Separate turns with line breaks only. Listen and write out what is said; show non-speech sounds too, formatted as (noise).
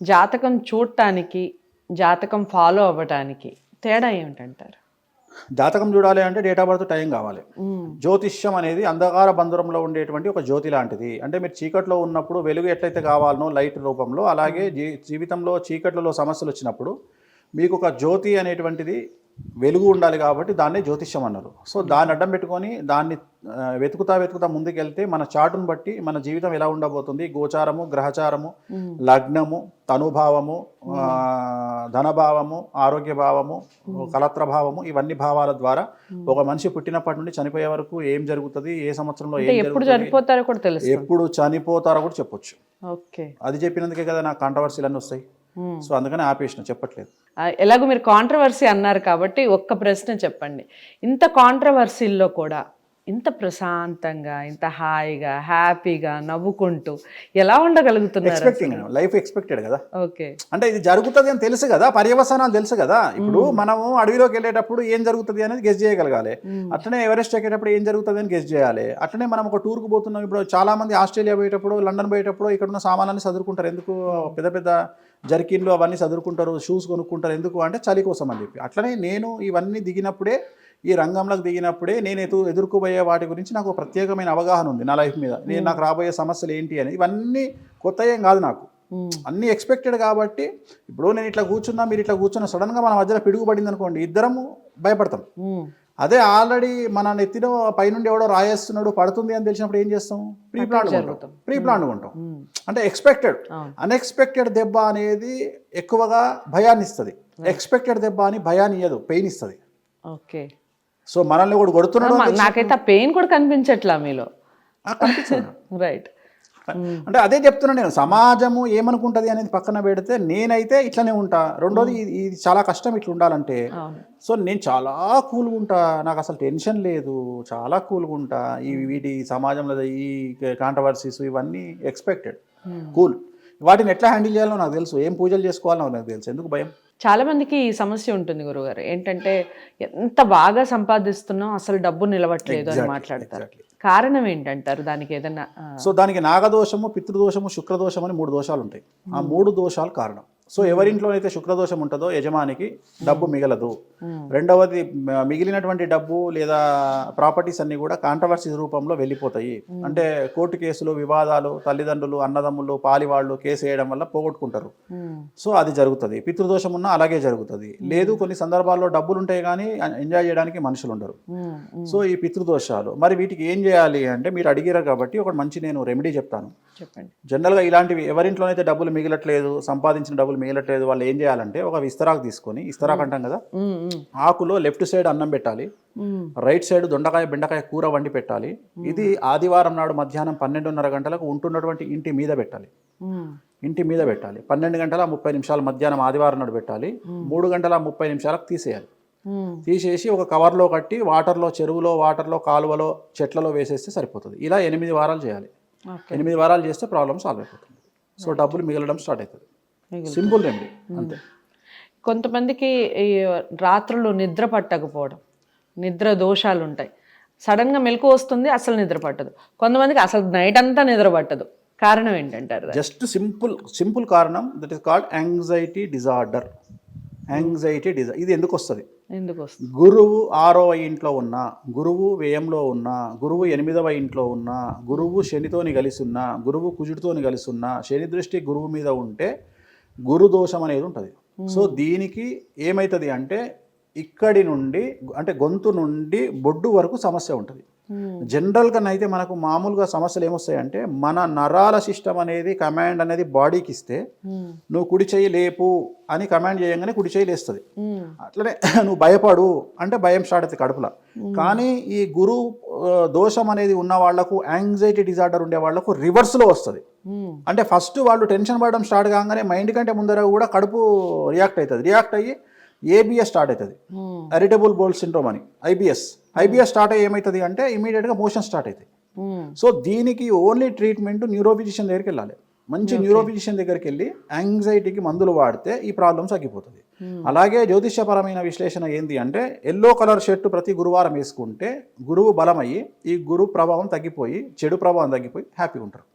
జాతకం చూడటానికి జాతకం ఫాలో అవ్వటానికి తేడా ఏమిటంటారు?
జాతకం చూడాలి అంటే డేట్ ఆఫ్ బర్త్ టైం కావాలి. జ్యోతిష్యం అనేది అంధకార బంధురంలో ఉండేటువంటి ఒక జ్యోతి లాంటిది. అంటే మీరు చీకట్లో ఉన్నప్పుడు వెలుగు ఎట్లయితే కావాలనో లైట్ రూపంలో అలాగే జీ జీవితంలో చీకట్లలో సమస్యలు వచ్చినప్పుడు మీకు ఒక జ్యోతి అనేటువంటిది వెలుగు ఉండాలి కాబట్టి దాన్నే జ్యోతిష్యం అన్నారు. సో దాన్ని అడ్డం పెట్టుకొని దాన్ని వెతుకుతా వెతుకుతా ముందుకెళ్తే మన చాటును బట్టి మన జీవితం ఎలా ఉండబోతుంది? గోచారము గ్రహచారము. లగ్నము తనుభావము ధనభావము ఆరోగ్య భావము కలత్ర భావము ఇవన్నీ భావాల ద్వారా ఒక మనిషి పుట్టినప్పటి నుండి చనిపోయే వరకు ఏం జరుగుతుంది? ఏ సంవత్సరంలో
ఎప్పుడు చనిపోతారో కూడా తెలుసు
ఎప్పుడు చనిపోతారో కూడా చెప్పొచ్చు. అది చెప్పినందుకే కదా నాకు కాంట్రవర్సీలు అన్నీ వస్తాయి. సో అందుకని ఆపేసిన చెప్పట్లేదు.
ఎలాగో మీరు కాంట్రవర్సీ అన్నారు కాబట్టి ఒక్క ప్రశ్న చెప్పండి. ఇంత కాంట్రవర్సీల్లో కూడా ఇంత ప్రశాంతంగా ఇంత హాయిగా హ్యాపీగా నవ్వుకుంటూ ఎలా ఉండగలుగుతున్నారు
ఎక్స్పెక్టింగ్ లైఫ్ ఎక్స్పెక్టెడ్ కదా.
ఓకే.
అంటే ఇది జరుగుతుంది అని తెలుసు కదా పర్యవసానాలు తెలుసు కదా. ఇప్పుడు మనము అడవిలోకి వెళ్ళేటప్పుడు ఏం జరుగుతుంది అనేది గెస్ చేయగలగాలి. అట్లనే ఎవరెస్ట్ ఎక్కేటప్పుడు ఏం జరుగుతుంది అని గెస్ చేయాలి. అట్లనే మనం ఒక టూర్కి పోతున్నాం ఇప్పుడు చాలా మంది ఆస్ట్రేలియా పోయేటప్పుడు లండన్ పోయేటప్పుడు ఇక్కడ ఉన్న సామానాన్ని చదువుకుంటారు ఎందుకు? పెద్ద పెద్ద జర్కిన్లు అవన్నీ చదువుకుంటారు షూస్ కొనుక్కుంటారు. ఎందుకు? అంటే చలి కోసం అని చెప్పి. అట్లనే నేను ఇవన్నీ దిగినప్పుడే ఈ రంగంలోకి దిగినప్పుడే నేను ఎదు ఎదుర్కోబోయే వాటి గురించి నాకు ప్రత్యేకమైన అవగాహన ఉంది నా లైఫ్ మీద. నేను నాకు రాబోయే సమస్యలు ఏంటి అని. ఇవన్నీ కొత్త ఏం కాదు నాకు. అన్నీ ఎక్స్పెక్టెడ్ కాబట్టి ఇప్పుడు నేను ఇట్లా కూర్చున్నా మీరు ఇట్లా కూర్చున్నా సడన్గా మన మధ్యలో పిడుగుపడింది అనుకోండి ఇద్దరము భయపడతాం. అదే ఆల్రెడీ మన నెత్తిలో పైనుండి ఎవడో రాయేస్తున్నాడు పడుతుంది అని తెలిసినప్పుడు ఏం చేస్తాం? ప్రీ ప్లాన్
జరుగుతాం.
ప్రీ ప్లాన్ ఉంటాం.
మ్మ్.
అంటే ఎక్స్పెక్టెడ్. అన్ఎక్స్పెక్టెడ్ దెబ్బ అనేది ఎక్కువగా భయాన్ని ఇస్తుంది ఎక్స్పెక్టెడ్ దెబ్బ అని భయాన్ని ఇయ్యదు పెయిన్ ఇస్తుంది.
ఓకే.
సో మనల్ని కూడా కొడుతున్నాడు
నాకైతే పెయిన్ కూడా కనిపించట్లా మీలో. రైట్ (laughs)
అంటే అదే చెప్తున్నా నేను సమాజము ఏమనుకుంటది అనేది పక్కన పెడితే నేనైతే ఇట్లనే ఉంటా. రెండోది ఇది- ఇది చాలా కష్టం ఇట్లా ఉండాలంటే. సో నేను చాలా కూల్గా ఉంటా. నాకు అసలు టెన్షన్ లేదు. చాలా కూల్గా ఉంటా. ఈ వీటి సమాజంలో ఈ కాంట్రవర్సీస్ ఇవన్నీ ఎక్స్పెక్టెడ్ కూల్. వాటిని ఎట్లా హ్యాండిల్ చేయాలో నాకు తెలుసు. ఏం పూజలు చేసుకోవాలో నాకు తెలుసు. ఎందుకు భయం?
చాలా మందికి ఈ సమస్య ఉంటుంది గురుగారు. ఏంటంటే ఎంత బాగా సంపాదిస్తున్నాం అసలు డబ్బు నిలవట్లేదు అని మాట్లాడతారు. కారణం ఏంటంటారు? దానికి ఏదైనా
సో దానికి నాగదోషము పితృదోషము శుక్రదోషం అని మూడు దోషాలు ఉంటాయి. ఆ మూడు దోషాలు కారణం. సో ఎవరింట్లో అయితే శుక్రదోషం ఉంటుందో యజమానికి డబ్బు మిగలదు.
మ్మ్.
రెండవది మిగిలినటువంటి డబ్బు లేదా ప్రాపర్టీస్ అన్ని కూడా కాంట్రవర్సీ రూపంలో వెళ్ళిపోతాయి. అంటే కోర్టు కేసులు వివాదాలు తల్లిదండ్రులు అన్నదమ్ములు పాలివాళ్ళు కేసు వేయడం వల్ల పోగొట్టుకుంటారు. సో అది జరుగుతుంది. పితృదోషం ఉన్నా అలాగే జరుగుతుంది. లేదు కొన్ని సందర్భాల్లో డబ్బులు ఉంటాయి కానీ ఎంజాయ్ చేయడానికి మనుషులు ఉండరు. సో ఈ పితృదోషాలు మరి వీటికి ఏం చేయాలి అంటే మీరు అడిగారు కాబట్టి ఒక మంచి నేను రెమెడీ చెప్తాను.
చెప్పండి.
జనరల్గా ఇలాంటివి ఎవరింట్లోనైతే డబ్బులు మిగలట్లేదు సంపాదించిన డబ్బులు మిగలట్లేదు వాళ్ళు ఏం చేయాలంటే ఒక విస్తరాకు తీసుకొని ఇస్తరాకు అంటాం కదా. ఆకులో లెఫ్ట్ సైడ్ అన్నం పెట్టాలి. రైట్ సైడ్ దొండకాయ బెండకాయ కూర వండి పెట్టాలి. ఇది ఆదివారం నాడు మధ్యాహ్నం పన్నెండున్నర గంటలకు ఉంటున్నటువంటి ఇంటి మీద పెట్టాలి. ఇంటి మీద పెట్టాలి. పన్నెండు గంటల ముప్పై నిమిషాలు మధ్యాహ్నం ఆదివారం నాడు పెట్టాలి. మూడు గంటల ముప్పై నిమిషాలకు తీసేయాలి. తీసేసి ఒక కవర్లో కట్టి వాటర్లో చెరువులో వాటర్లో కాలువలో చెట్లలో వేసేస్తే సరిపోతుంది. ఇలా ఎనిమిది వారాలు చేయాలి. ఎనిమిది వారాలు చేస్తే ప్రాబ్లం సాల్వ్ అయిపోతుంది. సో డబ్బులు మిగలడం స్టార్ట్ అవుతుంది. సింపుల్ రెమెడీ అంతే.
కొంతమందికి రాత్రులు నిద్ర పట్టకపోవడం నిద్ర దోషాలు ఉంటాయి సడన్గా మెలకు వస్తుంది అసలు నిద్ర పట్టదు. కొంతమందికి అసలు నైట్ అంతా నిద్ర పట్టదు. కారణం ఏంటంటారు?
జస్ట్ సింపుల్ సింపుల్ కారణం that is called anxiety disorder anxiety disorder ఇది ఎందుకు వస్తుంది
ఎందుకు వస్తుంది
గురువు ఆరవ ఇంట్లో ఉన్న గురువు వ్యయంలో ఉన్న గురువు ఎనిమిదవ ఇంట్లో ఉన్న గురువు శనితోని కలిసి ఉన్న గురువు కుజుడితోని కలిసి ఉన్న శని దృష్టి గురువు మీద ఉంటే గురు దోషం అనేది ఉంటుంది సో దీనికి ఏమవుతుంది అంటే ఇక్కడి నుండి అంటే గొంతు నుండి బొడ్డు వరకు సమస్య ఉంటుంది
మ్మ్.
జనరల్గా అయితే మనకు మామూలుగా సమస్యలు ఏమొస్తాయంటే మన నరాల సిస్టమ్ అనేది కమాండ్ అనేది బాడీకి ఇస్తే. నువ్వు కుడి చేయి లేపు అని కమాండ్ చేయగానే కుడి చేయి లేస్తుంది. అట్లనే (laughs) నువ్వు భయపడు అంటే భయం స్టార్ట్ అవుతుంది కడుపులో కానీ ఈ గురు ఆ, దోషం అనేది ఉన్న వాళ్ళకు యాంగ్జైటీ డిజార్డర్ ఉండే వాళ్ళకు రివర్స్లో వస్తుంది.
మ్మ్.
అంటే ఫస్ట్ వాళ్ళు టెన్షన్ పడడం స్టార్ట్ కాగానే మైండ్ కంటే ముందర కూడా కడుపు రియాక్ట్ అవుతుంది రియాక్ట్ అయ్యి ఏబిఎస్ స్టార్ట్ అవుతుంది. అరిటబుల్ బోల్ సిండ్రోమ్ అని ఐబిఎస్ ఐబిఎస్ స్టార్ట్ అయ్యి ఏమవుతుంది అంటే ఇమీడియట్గా మోషన్ స్టార్ట్ అవుతాయి. సో దీనికి ఓన్లీ ట్రీట్మెంట్ న్యూరోఫిజిషియన్ దగ్గరికి వెళ్ళాలి. మంచి న్యూరోఫిజిషియన్ దగ్గరికి వెళ్ళి యాంగ్జైటీకి మందులు వాడితే ఈ ప్రాబ్లమ్స్ తగ్గిపోతుంది. అలాగే జ్యోతిష్యపరమైన విశ్లేషణ ఏంటి అంటే ఎల్లో కలర్ షర్ట్ ప్రతి గురువారం వేసుకుంటే గురువు బలమయ్యి ఈ గురు ప్రభావం తగ్గిపోయి చెడు ప్రభావం తగ్గిపోయి హ్యాపీగా ఉంటారు.